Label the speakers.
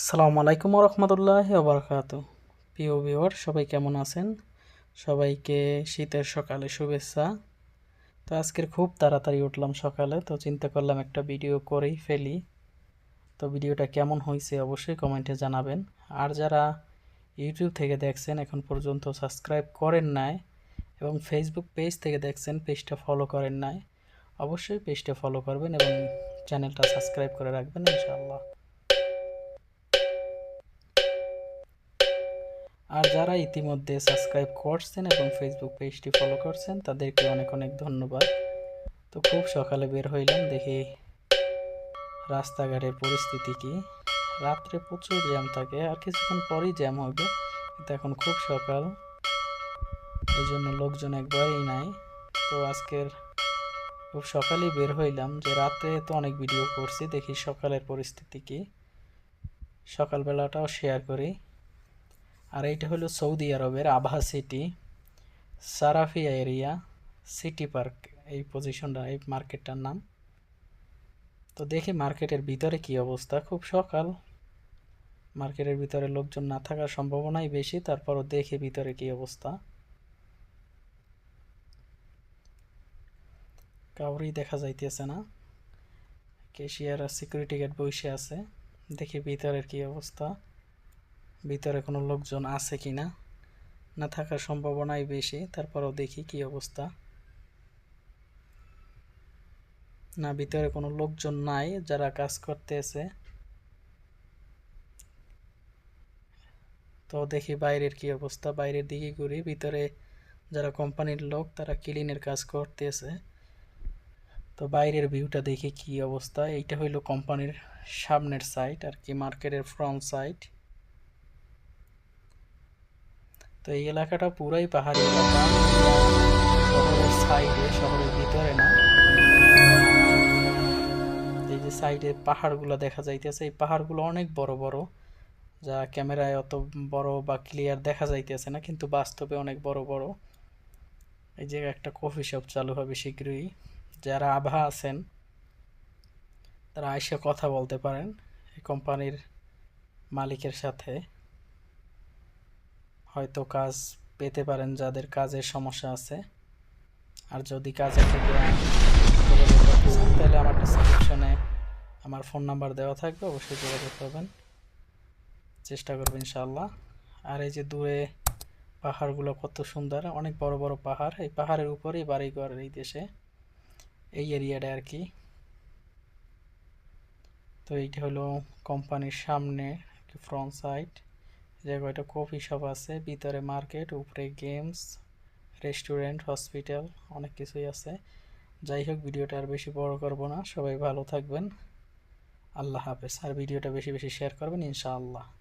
Speaker 1: আসসালামু আলাইকুম রহমতুল্লাহ বারকাত প্রিয় ভিওর সবাই কেমন আছেন? সবাইকে শীতের সকালে শুভেচ্ছা। তো আজকের খুব তাড়াতাড়ি উঠলাম সকালে, তো চিন্তা করলাম একটা ভিডিও করেই ফেলি। তো ভিডিওটা কেমন হয়েছে অবশ্যই কমেন্টে জানাবেন। আর যারা ইউটিউব থেকে দেখছেন, এখন পর্যন্ত সাবস্ক্রাইব করেন নাই এবং ফেসবুক পেজ থেকে দেখছেন, পেজটা ফলো করেন নাই, অবশ্যই পেজটা ফলো করবেন এবং চ্যানেলটা সাবস্ক্রাইব করে রাখবেন, ইনশাআল্লাহ। আর যারা ইতিমধ্যে সাবস্ক্রাইব করছেন এবং ফেসবুক পেজটি ফলো করছেন, তাদেরকে অনেক অনেক ধন্যবাদ। তো খুব সকালে বের হইলাম, দেখি রাস্তাঘাটের পরিস্থিতি কি। রাত্রে প্রচুর জ্যাম থাকে, আর কিছুক্ষণ পরেই জ্যাম হবে, কিন্তু এখন খুব সকাল। এই জন্য লোকজন একবারেই নাই। তো আজকের খুব সকালেই বের হইলাম, যে রাতে তো অনেক ভিডিও করছি, দেখি সকালের পরিস্থিতি কি। সকালবেলাটাও শেয়ার করি। আর এইটা হলো সৌদি আরবের Abha city Sarafiya area, city park, এই পজিশনটা এই মার্কেটটার নাম। তো দেখি মার্কেটের ভিতরে কি অবস্থা। খুব সকাল। মার্কেটের ভিতরে লোকজন না থাকার সম্ভাবনাই বেশি, তারপরও দেখি ভিতরে কি অবস্থা। কাউরেই দেখা যাইতেছে না। কেশিয়ার আর সিকিউরিটি গার্ড বসে আছে। দেখি ভিতরের কি অবস্থা। ভিতরে কোনো লোকজন আছে কি না? না থাকার সম্ভাবনাই বেশি। তারপরেও দেখি কি অবস্থা। না, ভিতরে কোনো লোকজন নাই যারা কাজ করতেছে। তো দেখি বাইরের কি অবস্থা। বাইরের দিকে ঘুরি। ভিতরে যারা কোম্পানির লোক, তারা ক্লিনের কাজ করতেছে। তো বাইরের ভিউটা দেখি কি অবস্থা। এইটা হইল কোম্পানির সামনের সাইড আর কি, মার্কেটের ফ্রন্ট সাইড তো এই এলাকাটা পুরাই পাহাড়ি এলাকা। শহরের সাইডে শহরের ভিতরে না। এই যে সাইডে পাহাড়গুলো দেখা যাইতেছে, এই পাহাড়গুলো অনেক বড় বড়, যা ক্যামেরায় অত বড় বা ক্লিয়ার দেখা যাইতেছে না, কিন্তু বাস্তবে অনেক বড় বড়। এই যে একটা কফি শপ চালু হবে শীঘ্রই। যারা আভা আছেন, তারা এসে কথা বলতে পারেন এই কোম্পানির মালিকের সাথে। হয়তো কাজ পেতে পারেন যাদের কাজের সমস্যা আছে। আর যদি কাজের থেকে তাহলে আমার ডিসক্রিপশনে আমার ফোন নাম্বার দেওয়া থাকবে, অবশ্যই যোগাযোগ করবেন। চেষ্টা করবেন ইনশাল্লাহ আর এই যে দূরে পাহাড়গুলো কত সুন্দর, অনেক বড় বড় পাহাড়। এই পাহাড়ের উপরেই বাড়ি বাড়িঘর এই দেশে, এই এরিয়াটা আর কি। তো এইটা হলো কোম্পানির সামনে ফ্রন্ট সাইড জায়গায় কয়টা কফি শপ আছে, ভিতরে মার্কেট, উপরে গেমস, রেস্টুরেন্ট, হসপিটাল, অনেক কিছুই আছে। যাই হোক, ভিডিওটা আর বেশি বড় করব না। সবাই ভালো থাকবেন। আল্লাহ হাফেজ। আর ভিডিওটা বেশি বেশি শেয়ার করবেন, ইনশাআল্লাহ।